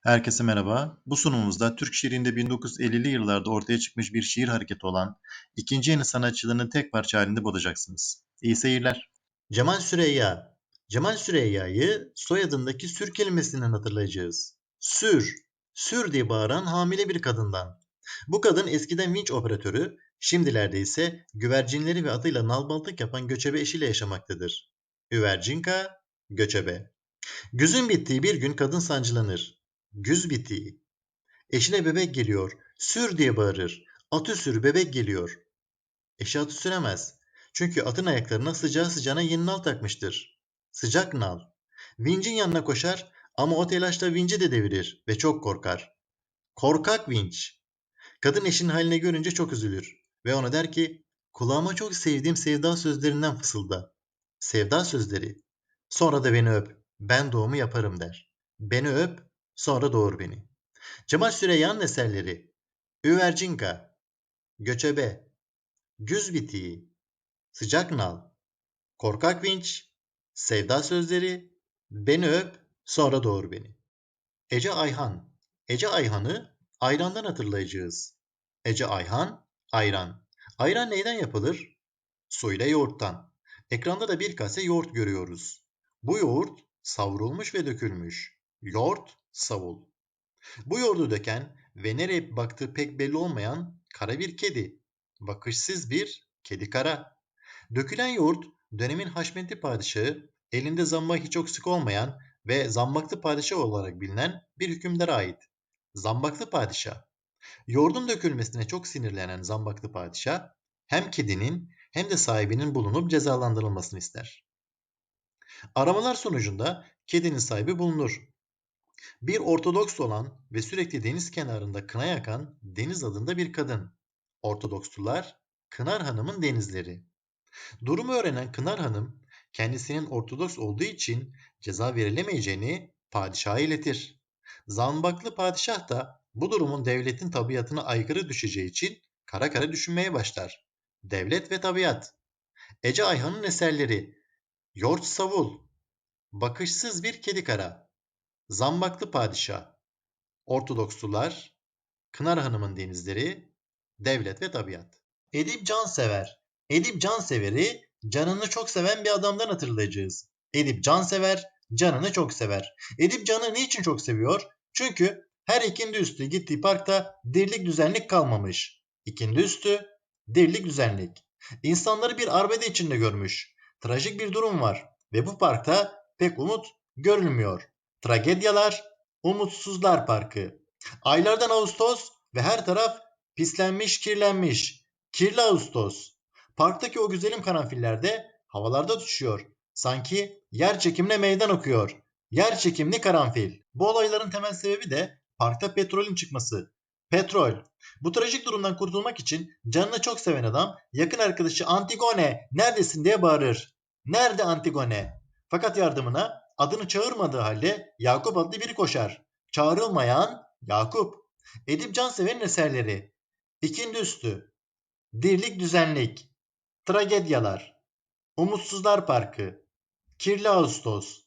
Herkese merhaba. Bu sunumumuzda Türk şiirinde 1950'li yıllarda ortaya çıkmış bir şiir hareketi olan ikinci yeni sanatçılarını tek parça halinde bulacaksınız. İyi seyirler. Cemal Süreyya. Cemal Süreyya'yı soyadındaki sür kelimesinden hatırlayacağız. Sür, sür diye bağıran hamile bir kadından. Bu kadın eskiden vinç operatörü, şimdilerde ise güvercinleri ve adıyla nalbaltık yapan göçebe eşiyle yaşamaktadır. Üvercinka, göçebe. Güzün bittiği bir gün kadın sancılanır. Güz bittiği. Eşine bebek geliyor. Sür diye bağırır. Atı sür bebek geliyor. Eşi atı süremez. Çünkü atın ayaklarına sıcağı sıcağına yeni nal takmıştır. Sıcak nal. Vincin yanına koşar ama o telaşla vinci de devirir ve çok korkar. Korkak vinç. Kadın eşinin haline görünce çok üzülür ve ona der ki kulağıma çok sevdiğim sevda sözlerinden fısılda. Sevda sözleri. Sonra da beni öp. Ben doğumu yaparım der. Beni öp, sonra doğur beni. Cemal Süreyya'nın eserleri. Üvercinka, Göçebe, Güz bitiği, Sıcak nal, Korkak vinç, Sevda sözleri, Beni öp, sonra doğur beni. Ece Ayhan. Ece Ayhan'ı ayrandan hatırlayacağız. Ece Ayhan, ayran. Ayran neyden yapılır? Suyla yoğurttan. Ekranda da bir kase yoğurt görüyoruz. Bu yoğurt savrulmuş ve dökülmüş. Yoğurt, savul. Bu yoğurdu döken ve nereye baktığı pek belli olmayan kara bir kedi. Bakışsız bir kedi kara. Dökülen yoğurt dönemin Haşmetli padişahı elinde zambaki çok sık olmayan ve zambaklı padişah olarak bilinen bir hükümdara ait. Zambaklı padişah. Yoğurdun dökülmesine çok sinirlenen zambaklı padişah hem kedinin hem de sahibinin bulunup cezalandırılmasını ister. Aramalar sonucunda kedinin sahibi bulunur. Bir Ortodoks olan ve sürekli deniz kenarında kına yakan Deniz adında bir kadın. Ortodokslular Kınar Hanım'ın denizleri. Durumu öğrenen Kınar Hanım kendisinin Ortodoks olduğu için ceza verilemeyeceğini padişaha iletir. Zambaklı padişah da bu durumun devletin tabiatına aykırı düşeceği için kara kara düşünmeye başlar. Devlet ve tabiat. Ece Ayhan'ın eserleri Yoğurt Savul Bakışsız bir kedi kara Zambaklı Padişah Ortodokslular Kınar Hanım'ın denizleri Devlet ve tabiat Edip Cansever Edip Cansever'i canını çok seven bir adamdan hatırlayacağız. Edip Cansever canını çok sever. Edip canı niçin çok seviyor? Çünkü her ikindi üstü gittiği parkta dirlik düzenlik kalmamış. İkindi üstü dirlik düzenlik. İnsanları bir arbede içinde görmüş. Trajik bir durum var ve bu parkta pek umut görülmüyor. Tragedyalar, Umutsuzlar Parkı. Aylardan Ağustos ve her taraf pislenmiş, kirlenmiş. Kirli Ağustos. Parktaki o güzelim karanfillerde havalarda tutuşuyor. Sanki yer çekimine meydan okuyor. Yer çekimli karanfil. Bu olayların temel sebebi de parkta petrolün çıkması. Petrol. Bu trajik durumdan kurtulmak için canını çok seven adam yakın arkadaşı Antigone neredesin diye bağırır. Nerede Antigone? Fakat yardımına adını çağırmadığı halde Yakup adlı biri koşar. Çağrılmayan Yakup. Edip Cansever'in eserleri. İkindi üstü. Dirlik düzenlik. Tragedyalar. Umutsuzlar Parkı. Kirli Ağustos.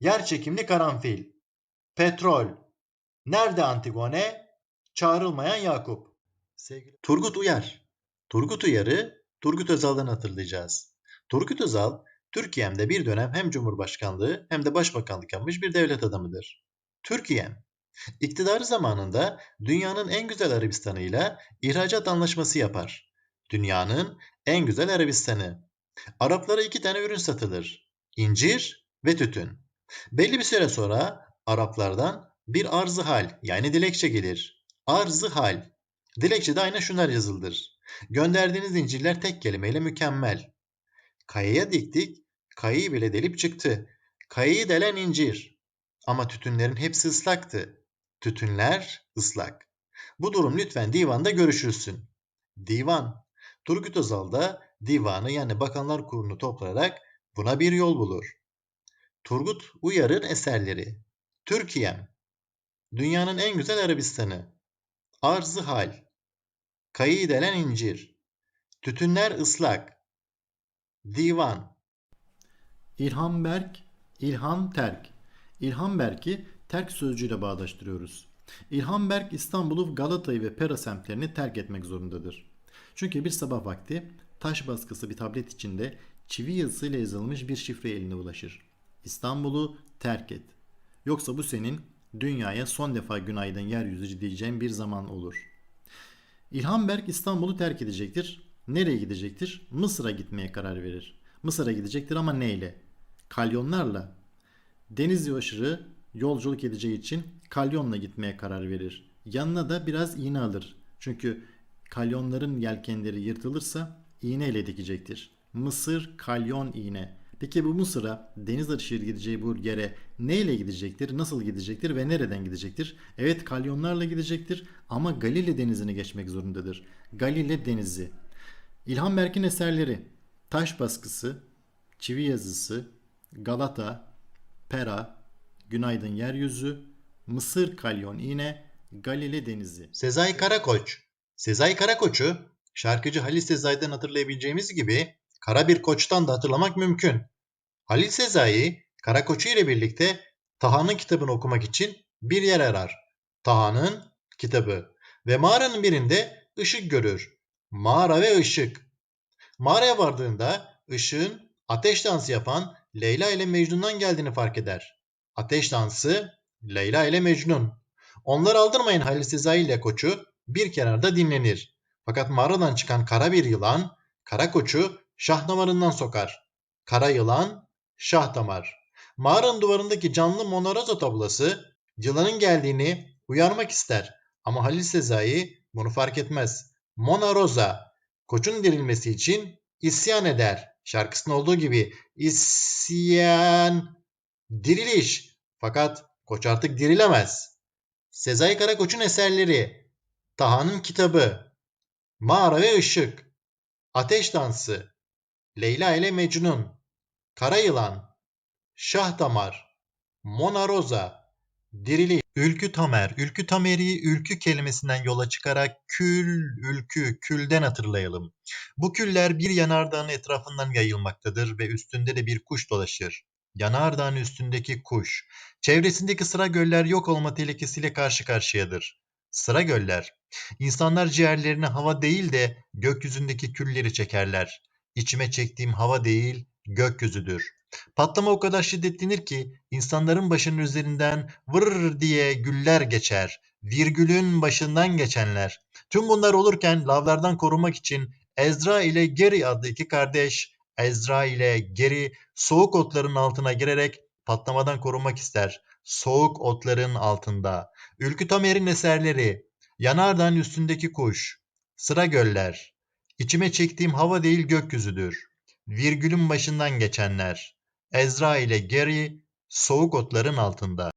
Yer çekimli karanfil. Petrol. Nerede Antigone? Çağrılmayan Yakup. Sevgili Turgut Uyar. Turgut Uyar'ı Turgut Özal'dan hatırlayacağız. Turgut Özal, Türkiye'mde bir dönem hem Cumhurbaşkanlığı hem de Başbakanlık yapmış bir devlet adamıdır. Türkiye'm, iktidarı zamanında dünyanın en güzel Arabistan'ıyla ihracat anlaşması yapar. Dünyanın en güzel Arabistan'ı. Araplara iki tane ürün satılır. İncir ve tütün. Belli bir süre sonra Araplardan bir arzı hal yani dilekçe gelir. Arzı hal. Dilekçede aynen şunlar yazıldır. Gönderdiğiniz incirler tek kelimeyle mükemmel. Kayaya diktik, kayayı bile delip çıktı. Kayayı delen incir. Ama tütünlerin hepsi ıslaktı. Tütünler ıslak. Bu durum lütfen divanda görüşülsün. Divan. Turgut Özal da divanı yani bakanlar kurulunu toplayarak buna bir yol bulur. Turgut Uyar'ın eserleri. Türkiye'm. Dünyanın en güzel Arabistan'ı. Arzı hal. Kayı delen incir. Tütünler ıslak. Divan. İlham Berk, İlham Terk. İlham Berk'i terk sözcüğüyle bağdaştırıyoruz. İlhan Berk İstanbul'u Galata'yı ve Pera semtlerini terk etmek zorundadır. Çünkü bir sabah vakti taş baskısı bir tablet içinde çivi yazısıyla yazılmış bir şifre eline ulaşır. İstanbul'u terk et. Yoksa bu senin dünyaya son defa günaydın yeryüzü diyeceğin bir zaman olur. İlhan Berk İstanbul'u terk edecektir. Nereye gidecektir? Mısır'a gitmeye karar verir. Mısır'a gidecektir ama neyle? Kalyonlarla. Denizli aşırı yolculuk edeceği için kalyonla gitmeye karar verir. Yanına da biraz iğne alır. Çünkü kalyonların yelkenleri yırtılırsa iğneyle dikecektir. Mısır kalyon iğne. Peki bu Mısır'a deniz aşırı gideceği bu yere neyle gidecektir, nasıl gidecektir ve nereden gidecektir? Evet kalyonlarla gidecektir ama Galile denizini geçmek zorundadır. Galile denizi. İlhan Berk'in eserleri Taş Baskısı, Çivi Yazısı, Galata, Pera, Günaydın Yeryüzü, Mısır Kalyon İğne, Galile Denizi. Sezai Karakoç. Sezai Karakoç'u şarkıcı Halil Sezai'den hatırlayabileceğimiz gibi Kara bir Koç'tan da hatırlamak mümkün. Halil Sezai, Karakoç'u ile birlikte Taha'nın kitabını okumak için bir yer arar. Taha'nın kitabı. Ve mağaranın birinde ışık görür. Mağara ve ışık. Mağaraya vardığında ışığın ateş dansı yapan Leyla ile Mecnun'dan geldiğini fark eder. Ateş dansı Leyla ile Mecnun. Onları aldırmayın Halil Sezai ile koçu bir kenarda dinlenir. Fakat mağaradan çıkan kara bir yılan kara koçu şah damarından sokar. Kara yılan şah damar. Mağaranın duvarındaki canlı Monarazo tablası yılanın geldiğini uyarmak ister. Ama Halil Sezai bunu fark etmez. Mona Rosa koçun dirilmesi için isyan eder. Şarkısında olduğu gibi isyan diriliş. Fakat koç artık dirilemez. Sezai Karakoç'un eserleri Taha'nın kitabı Mağara ve Işık Ateş Dansı Leyla ile Mecnun Kara Yılan Şah Damar Mona Rosa Diriliş Ülkü Tamer Ülkü Tamer'i ülkü kelimesinden yola çıkarak kül, ülkü, külden hatırlayalım. Bu küller bir yanardağın etrafından yayılmaktadır ve üstünde de bir kuş dolaşır. Yanardağın üstündeki kuş. Çevresindeki sıra göller yok olma tehlikesiyle karşı karşıyadır. Sıra göller. İnsanlar ciğerlerine hava değil de gökyüzündeki külleri çekerler. İçime çektiğim hava değil, gökyüzüdür. Patlama o kadar şiddetlenir ki insanların başının üzerinden vır diye güller geçer. Virgülün başından geçenler. Tüm bunlar olurken lavlardan korunmak için Ezra ile Geri adlı iki kardeş Ezra ile Geri soğuk otların altına girerek patlamadan korunmak ister. Soğuk otların altında. Ülkü Tamer'in eserleri Yanardağın üstündeki kuş Sıra göller İçime çektiğim hava değil gökyüzüdür. Virgülün başından geçenler Ezra ile Geri soğuk otların altında.